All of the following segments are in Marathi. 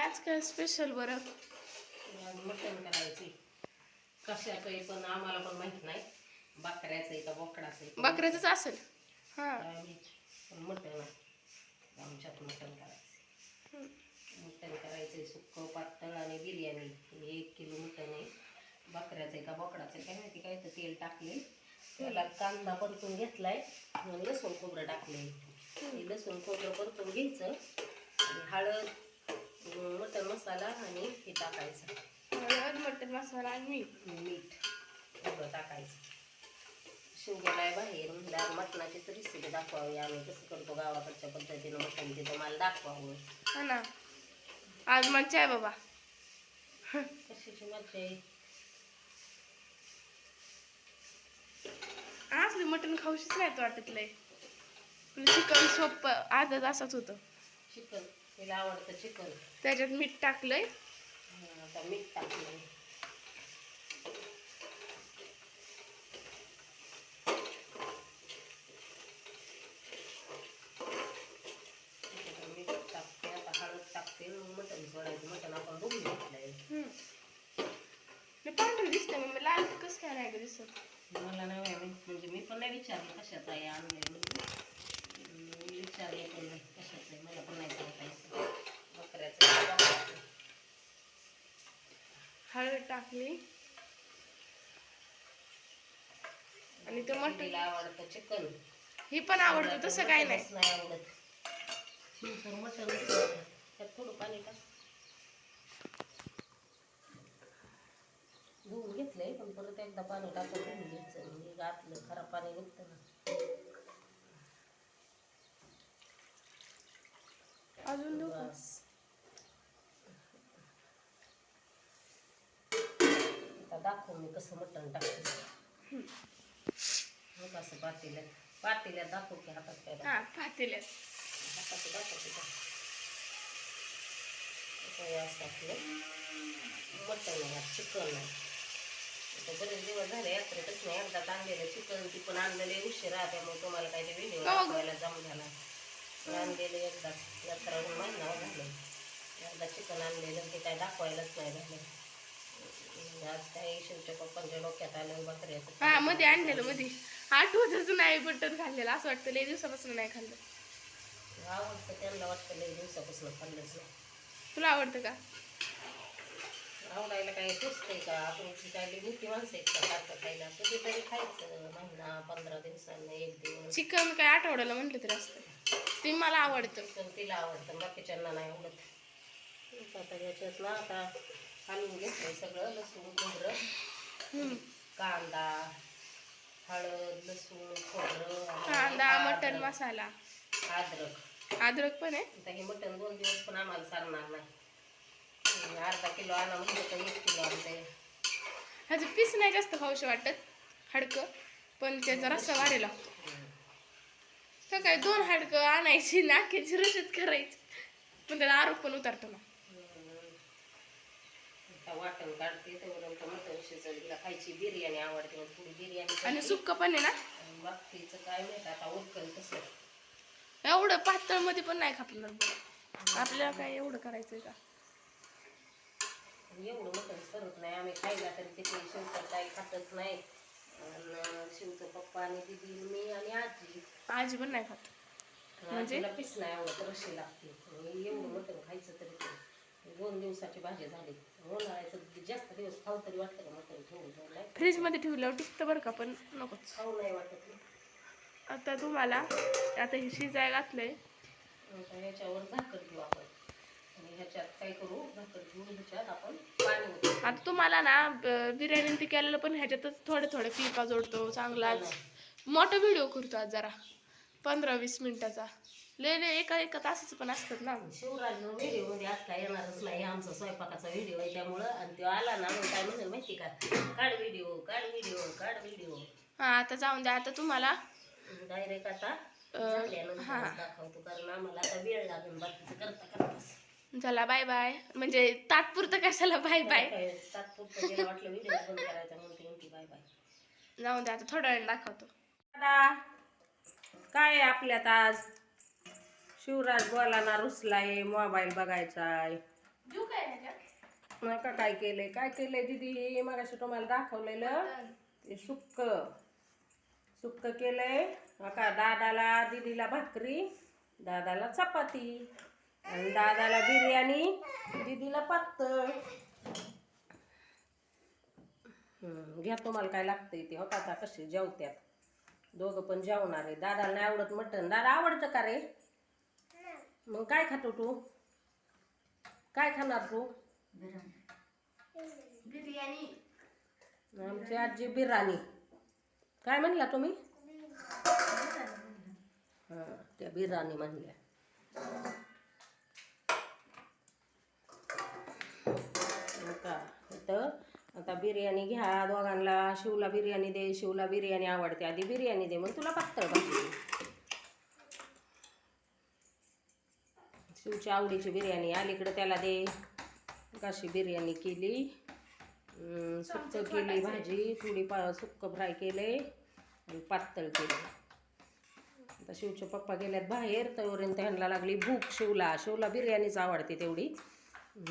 आज काय स्पेशल बरं मटण करायचे कशाचं पण आम्हाला पण माहीत नाही. बकऱ्याचं आहे का बोकडाचं आहे बकऱ्याचंच असेल. हा. पण मटण आहे. आमच्यात मटण करायचं मटण करायचंय सुक्क पातळ आणि बिर्याणी. एक किलो मटण आहे. बकऱ्याचं आहे का बोकडाचं आहे काय माहिती काय तर तेल टाकले त्याला कांदा परतून घेतलाय आणि लसूण खोबरं टाकले लसूण खोबरं परतून घ्यायचं. आणि हळद अं, मटण मसाला आणि हे टाकायचं. हळद मटन मसाला आणि मीठ. मीठ. एवढं टाकायचं. शिवग्याला आहे बाहेर म्हणलं आज मटणाचीच रेसिपी दाखवावी. आम्ही कसं करतो गावाकडच्या पद्धतीनं मटण ते तुम्हाला दाखवावं. हा ना. आज मज्जा आहे बाबा. कशाची मजा आहे? असली मटण खाऊशीच नाही तो वाटत लय. चिकन सोप्प अर्धा तासाच होतं. चिकन. तिला आवडतं चिकन. त्याच्यात मीठ टाकलंय. आता मीठ टाकलं आता मीठ टाकते आता हळद टाकते मग मटण सोडायचं मटण आपण धुवून घेतलंय. लय पांढरं दिसतंय मग मी लाल कसं काय नाही दिसत. मला नाही म्हणजे मी पण नाही विचारलं कशाचं आहे आणलंय म्हणजे विचारले पण नाही कशाचं आहे मला पण नाही सांगायचं बकऱ्याचं आहे का बोकडाचं आहे? हळद टाकली. आणि ते मटण आवडतं चिकन. ही पण आवडतं तसं काय नाही आवडत. आवडतं. त्यात थोडं पाणी टाक. धुवून घेतलंय पण परत एकदा पाणी टाकून धुवून घ्यायचं म्हणजे घातलं खराब पाणी निघतं ना. अजून देऊ का? बस आता दाखव मी कसं मटण टाकते. मग असं पातेल्यात पातेल्यात दाखव की हातात काय. हा पातेल्यात. हातात दाखवते का आता हे असं आपलं मटण आहे चिकन आहे. आता बरेच दिवस झाले यात्रेतच नाही एकदा आणलेलं चिकन. ती पण आणलेले उशिरा त्यामुळे तुम्हाला काही ते व्हिडिओ का बघ? दाखवायला जम झाला. आणलेलं एकदा यात्रा महिना झालं. एकदा चिकन आणलेलं ते काय दाखवायलाच नाही झालं. आज काय शिवच्या पप्पांच्या डोक्यात आलं बकऱ्याचं हा मध्ये आणलेलं मध्ये. आठवतच नाही बटन खाल्लेलं असं वाटतं लय दिवसापासून नाही खाल्लं. आवडतं त्यांना वाटतं लई दिवसापासून खाल्लंच नाही. तुला आवडतं का? आवडायला काही का? आपण काय लई मोठी माणसं आहेत का? सारखं खायला कधीतरी खायचं महिना पंधरा दिवसांना एक दिवस. चिकन काय आठवड्याला म्हटलं तरी असतं. ते मला आवडतं. पण तिला आवडतं बाकीच्यांना नाही आवडत. आता याच्यात ना आता घालून घेतलंय सगळं लसूण खोबरं. कांदा हळद लसूण खोबरं कांदा मटन अद्रक. मसाला. अद्रक. अद्रक पण आहे? आता हे मटण दोन दिवस पण आम्हाला चालणार नाही. अर्धा किलो आणा म्हणजे तर एक किलो आणते. ह्याचं पीस नाही जास्त खाऊशी वाटत हाडकं पण त्याचा रस्सा वाढेला तर काय दोन हाडकं आणायची नाक्याची रशत करायची. पण त्याला आरोप पण उतरतो ना. आता वाटण काढते तेवढं मटण शिजवलीला खायची बिर्याणी आवडते मग थोडी बिर्याणी आणि. सुक्क पण आहे ना? बाकीचं काय माहीत आता उरकल तसं. एवढं पातळमध्ये पण नाही खापणार आपल्याला काय एवढं करायचंय का? एवढं मटण करत नाही. आम्ही खायला तरी तिथे शिवचं काही खातच नाही. आणि शिवचं पप्पा आणि दिदी मी आणि आजी. आजी पण नाही खात. म्हणजे? आजीला पीस नाही आवडत रशी लागते. एवढं मटण खायचं तरी ते. दोन दिवसाची भाजी झाली. उन्हाळ्याचं जास्त दिवस खाऊ तरी वाटतं का? मटण ठेवून ठेवून नाही. फ्रीजमध्ये ठेवल्यावर टिकतं बरं का पण नकोच. खाऊ नाही वाटत नाही. आता तुम्हाला आता हे शिजाय घातलंय. आता ह्याच्यावर झाकण ठेवू आपण. आणि ह्याच्यात काय करू? झाकण ठेवून ह्याच्यात आपण पाणी ओतू. आता तुम्हाला ना ब- बिर्याणी ते केलेलं पण ह्याच्यातच थोडे थोडे पिका जोडतो चांगलाच. मोठा व्हिडिओ करतो आज जरा. पंधरा वीस मिनिटाचा. लय लय एका एका तासाचं पण असतात ना. शिवराज व्हिडिओमध्ये आज काय येणारच नाही आमचा स्वयंपाकाचा व्हिडिओ आहे त्यामुळं. आणि तो आला ना मग काय म्हणेल माहिती का? काढ व्हिडिओ काढ व्हिडिओ काढ व्हिडिओ हा आता जाऊन द्या. आता तुम्हाला डायरेक्ट आता हा. दाखवतो कारण आम्हाला आता वेळ लागेल बाकीचं करता करता चला बाय बाय म्हणजे तात्पुरतं कशाला बाय बाय तात्पुरतं गेलं वाटलं व्हिडिओ बंद करायचा म्हणते म्हणते बाय बाय जाऊन द्या आता थोड्या वेळ दाखवतो. दादा काय आहे आपल्यात आज? शिवराज बोलाना रुसलाय मोबाईल बघायचा आहे देऊ काय ह्याच्यात? नका काय केलंय? काय केलंय दीदी? मगाशी तुम्हाला दाखवलेलं. ते सुक्क. सुक्क केलंय. का दादाला दीदीला भाकरी दादाला चपाती आणि दादाला बिर्याणी दीदीला पातळ. हम्म, घ्या तुम्हाला काय लागतंय ते. होता आता कसे जेवत्यात. दोघं पण जेवणार आहे. दादाला नाही आवडत मटण. दादा आवडतं का रे? मग काय खातो तू? काय खाणार तू? बिर्याणी. आमची आजी बिर्याणी. काय म्हणला तुम्ही? हा त्या बिर्याणी म्हणल्या. आता इथं आता बिर्याणी घ्या दोघांना. शिवला बिर्याणी दे शिवला बिर्याणी आवडते. आधी बिर्याणी दे मग तुला पातळ भाजी दे. शिवच्या आवडीची बिर्याणी अलीकडे त्याला दे. कशी बिर्याणी केली. सुक्क केली भाजी. थोडी पा सुक्क फ्राय केले. आणि पातळ केले. आता शिवचे पप्पा गेल्यात बाहेर. तोपर्यंत त्यांना लागली भूक. शिवला शिवला बिर्याणीच आवडते तेवढी.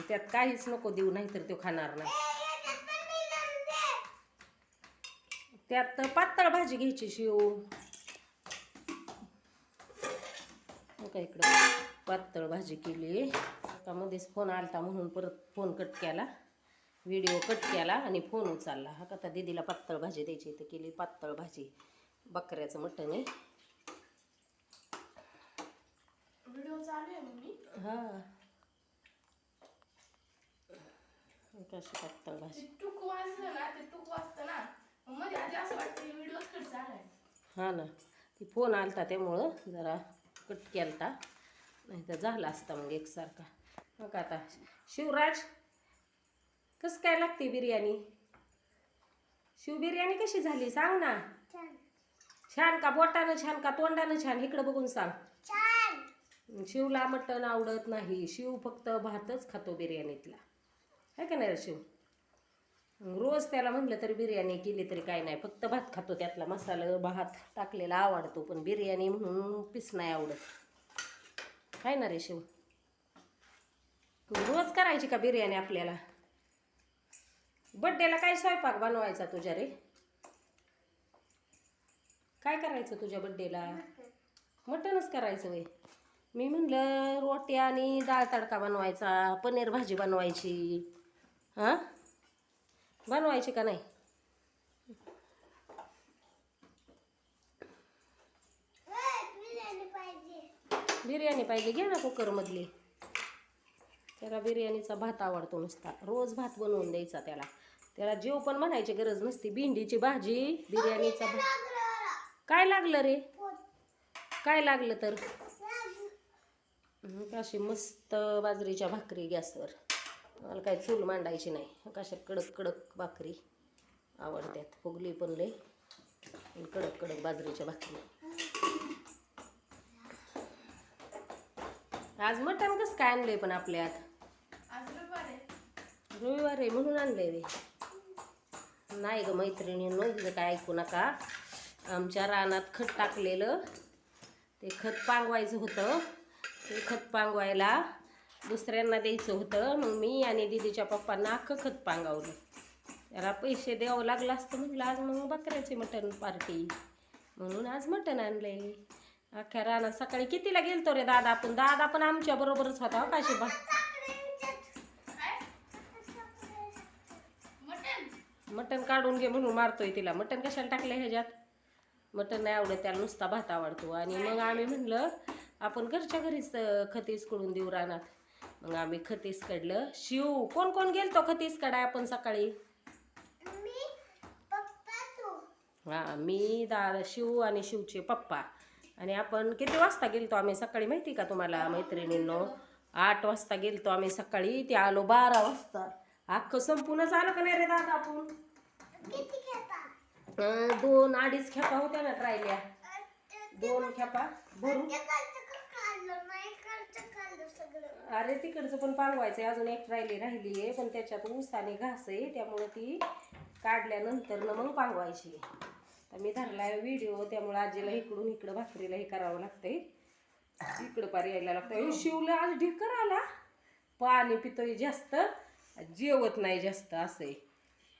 त्यात काहीच नको देऊ नाही तर तो खाणार नाही. त्यात पातळ भाजी घ्यायची शिव. का इकडं? पातळ भाजी केली. आता मध्येच फोन आलता म्हणून परत फोन कट केला. व्हिडिओ कट केला आणि फोन उचलला. हा का दीदीला पातळ भाजी द्यायची तर केली पातळ भाजी. बकऱ्याचं मटण आहे. व्हिडिओ चालू आहे मम्मी? हा. कशी पातळ भाजी? ते टूक वाजलं ना ते टूक वाजतं ना. मग मध्ये आधी असं वाटतं व्हिडिओ कट चालाय हा ना. ती फोन आलता त्यामुळं जरा कट केलता. नाही तर झाला असता मग एकसारखा. मग आता. शिवराज कसं काय लागते बिर्याणी? शिव बिर्याणी कशी झाली? सांग ना. छान. का बोटानं छान का तोंडानं छान? इकडं बघून सांग. शिवला मटण आवडत नाही. शिव फक्त भातच खातो बिर्याणीतला. आहे का नाही रे शिव? रोज त्याला म्हटलं तरी बिर्याणी केली तरी काय नाही. फक्त भात खातो त्यातला. मसाला भात टाकलेला आवडतो पण बिर्याणी म्हणून पीस नाही आवडत. काय ना रे शिव. रोज करायची का बिर्याणी आपल्याला? बड्डेला काय स्वयंपाक बनवायचा तुझ्या रे? काय करायचं तुझ्या बड्डेला मटणच करायचं वय मी म्हणलं रोटी आणि डाळ तडका बनवायचा पनीर भाजी बनवायची. हां? बनवायची का नाही? बिर्याणी पाहिजे घे ना कुकरमधली. त्याला बिर्याणीचा भात आवडतो नुसता. रोज भात बनवून द्यायचा त्याला. त्याला जीव पण म्हणायची गरज नसती. भेंडीची भाजी बिर्याणीचा भात. काय लागलं रे? काय लागलं तर? अशी मस्त बाजरीच्या भाकरी गॅसवर मला काय चूल मांडायची नाही. कशा कडक कडक भाकरी आवडतात. फुगली पण लय आणि कडक कडक बाजरीच्या भाकरी. आज मटण कसं काय आणलंय पण आपल्यात आज रविवार आहे. म्हणून आणलंय वे नाही ग मैत्रिणी इथं काय ऐकू नका. आमच्या रानात खत टाकलेलं. ते खत पांगवायचं होतं. ते खत पांगवायला दुसऱ्यांना द्यायचं होतं. मग मी आणि दिदीच्या पप्पांना अख्खं खत पांगावलं. त्याला पैसे द्यावं लागलं असतं म्हटलं आज मग बकऱ्याचे मटण पार्टी. म्हणून आज मटण आणलंय. अख्ख्या रानात सकाळी कितीला गेलतो रे दादा आपण? दादा पण आमच्या बरोबरच होता हो काशी बा काय मटन मटण काढून घे म्हणून मारतोय तिला. मटण कशाला टाकलं ह्याच्यात? मटण नाही आवडत त्याला नुसता भात आवडतो. आणि मग आम्ही म्हणलं आपण घरच्या घरीच खतीसकडून देऊ रानात. मग आम्ही खतीस काढलं शिव कोण कोण गेलतो खतीस काढाय आपण सकाळी? हा मी दादा शिव आणि शिवचे पप्पा. आणि आपण किती वाजता गेलतो आम्ही सकाळी माहिती का तुम्हाला मैत्रिणींनो? आठ वाजता गेलतो आम्ही सकाळी ते आलो बारा वाजता. अख्खं संपूनच आलं का नाही रे दादा आपण? दोन अडीच खेपा होत्या ना ट्रायल्या दोन खेपा भरून. अरे तिकडचं पण पांगवायचंय अजून एक राहिली राहिली आहे पण त्याच्यात ऊस आणि घास आहे त्यामुळे ती काढल्यानंतर न मग पांगवायची तर मी धरलाय व्हिडिओ त्यामुळे आजीला इकडून इकडं भाकरीला हे करावं लागतंय. इकडं पार यायला लागतंय. शिवला आज ढिकर आला. पाणी पितोय जास्त जेवत नाही जास्त असं आहे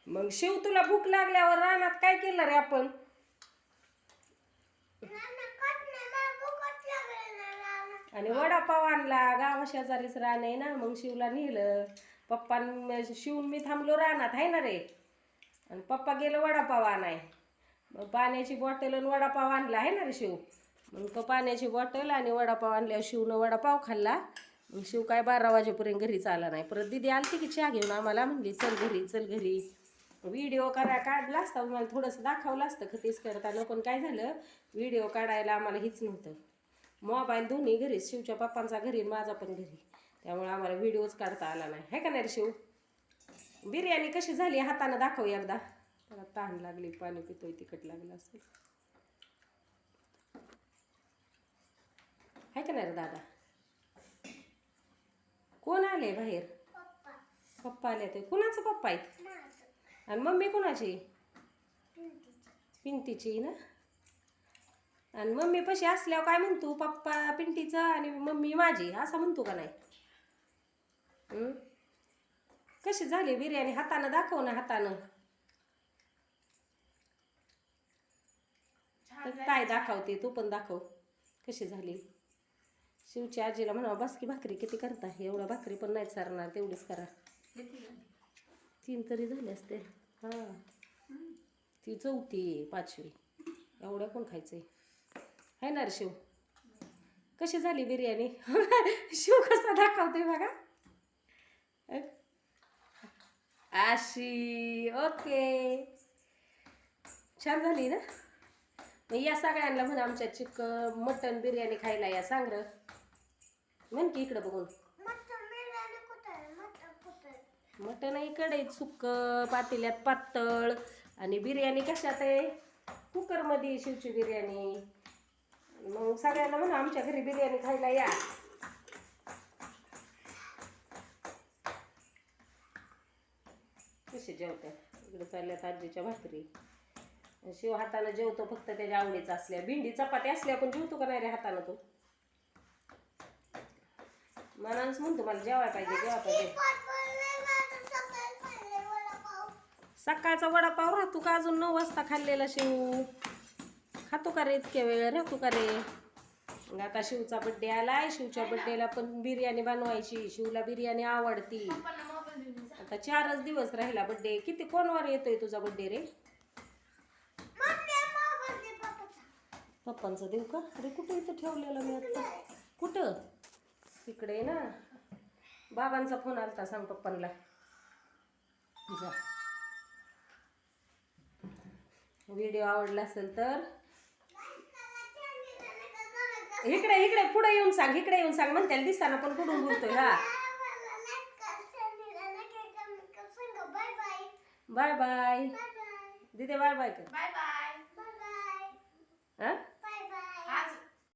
मग शिव तुला भूक लागल्यावर रानात काय केलं रे आपण? आणि वडापाव आणला. गावा शेजारीच रान आहे ना मग शिवला नेलं. पप्पा शिव मी थांबलो रानात आहे ना रे? आणि पप्पा गेलं वडापाव आणाय. मग पाण्याची बॉटल आणि वडापाव आणला आहे ना रे शिव? मग पाण्याची बॉटल आणि वडापाव आणल्यावर शिवनं वडापाव खाल्ला. मग शिव काय बारा वाजेपर्यंत घरीच आला नाही. परत दिदी आलती की चहा घेऊन आम्हाला म्हणली चल घरी चल घरी. व्हिडिओ करा काढला असता मला थोडंसं दाखवलं असतं खतीस करताना पण काय झालं व्हिडिओ काढायला आम्हाला हीच नव्हतं. मोबाईल दोन्ही घरी शिवच्या पप्पांचा घरी आणि माझा पण घरी. त्यामुळे आम्हाला व्हिडिओच काढता आला नाही. है का नाही रे शिव? बिर्याणी कशी झाली? हातानं दाखव एकदा. त्याला तहान लागली पाणी पितोय तिखट लागलं असेल. आहे का नाही रे दादा? कोण आले बाहेर? पप्पा. आले ते कुणाचं पप्पा आहेत? आणि मम्मी कुणाची? पिंटीची ना? आणि मम्मी पशी असल्यावर काय म्हणतो? पप्पा पिंटीचं आणि मम्मी माझी. असं म्हणतो का नाही? कशी झाली बिर्याणी? हातानं दाखव ना हातानं. तर काय दाखवते तू पण दाखव. कशी झाली? शिवची आजीला म्हणावं बासकी भाकरी किती करता? एवढा भाकरी पण नाही सरणार तेवढीच करा. तीन तरी झाले असते. हां. ती चौथी आहे, पाचवी. एवढ्या कोण खायचंय? आहे ना रे शिव. कशी झाली बिर्याणी? शिव कसा दाखवतोय बघा. आशी अशी ओके. छान झाली ना? या सगळ्यांना म्हणा आमच्या चिकन मटन बिर्याणी खायला या सांग म्हण की इकडं बघून. मटण इकडे सुक्क पातेल्यात पातळ. आणि बिर्याणी कशात आहे? कुकरमध्ये शिवची बिर्याणी. मग सगळ्यांना म्हणा आमच्या घरी बिर्याणी खायला या. कसे जेवत्या इकडे चालल्यात आजीच्या भाकरी. शिव हातानं जेवतो फक्त त्याच्या आवडीचा असल्या. भेंडी चपाती असल्या पण जेवतो का नाही रे हातानं तो? मनानच म्हणतो मला जेवायला पाहिजे जेवा पाहिजे. सकाळचा वडापाव राहतो का अजून? नऊ वाजता खाल्लेला शिव. खातो का रे इतक्या वेळ? राहतो का रे? आता शिवचा बड्डे आलाय. शिवच्या बड्डेला पण बिर्याणी बनवायची. शिवला बिर्याणी आवडती. आता चारच दिवस राहिला बड्डे किती कोणवर येतोय तुझा बड्डे रे? पप्पांचा देऊ का? अरे कुठं इथं ठेवलेलं मी आता? कुठं? तिकडे आहे ना. बाबांचा फोन आलता सांग पप्पांना. जा. व्हिडिओ आवडला असेल तर? इकडे इकडे पुढे येऊन सांग इकडे येऊन सांग. म्हणते दिसताना पण कुठून बोलतोय हा. Bye bye. दिदे बाय बाय कर. Bye bye. हा?